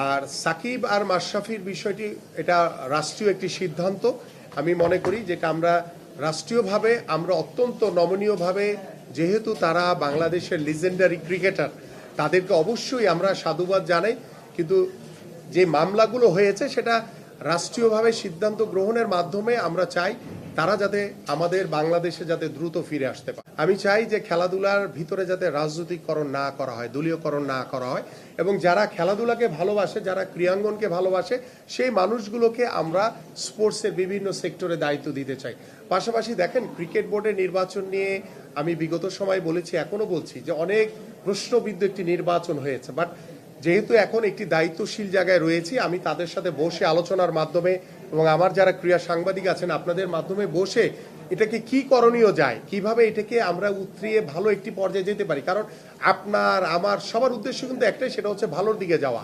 আর সাকিব আর মাশরাফির বিষয়টি, এটা রাষ্ট্রীয় একটি সিদ্ধান্ত। আমি মনে করি যেটা আমরা রাষ্ট্রীয়ভাবে, আমরা অত্যন্ত নমনীয়ভাবে, যেহেতু তারা বাংলাদেশের লিজেন্ডারি ক্রিকেটার তাদেরকে অবশ্যই আমরা সাধুবাদ জানাই। কিন্তু যে মামলাগুলো হয়েছে, সেটা রাষ্ট্রীয়ভাবে সিদ্ধান্ত গ্রহণের মাধ্যমে আমরা চাই তারা যাতে আমাদের বাংলাদেশে যাতে দ্রুত ফিরে আসতে পারে। আমি চাই যে খেলাধুলার ভিতরে যাতে রাজনৈতিককরণ না করা হয়, দলীয়করণ না করা হয় এবং যারা খেলাধুলাকে ভালোবাসে, যারা ক্রীড়াঙ্গনকে ভালোবাসে, সেই মানুষগুলোকে আমরা স্পোর্টসের বিভিন্ন সেক্টরে দায়িত্ব দিতে চাই। পাশাপাশি দেখেন, ক্রিকেট বোর্ডের নির্বাচন নিয়ে আমি বিগত সময় বলেছি, এখনও বলছি যে অনেক প্রশ্নবিদ্ধ একটি নির্বাচন হয়েছে। বাট যেহেতু এখন একটি দায়িত্বশীল জায়গায় রয়েছি, আমি তাদের সাথে বসে আলোচনার মাধ্যমে এবং আমার যারা ক্রীড়া সাংবাদিক আছেন, আপনাদের মাধ্যমে বসে এটাকে কি করণীয় যায়, কীভাবে এটাকে আমরা উতরিয়ে ভালো একটি পর্যায়ে যেতে পারি? কারণ আপনার, আমার সবার উদ্দেশ্য কিন্তু একটাই, সেটা হচ্ছে ভালোর দিকে যাওয়া।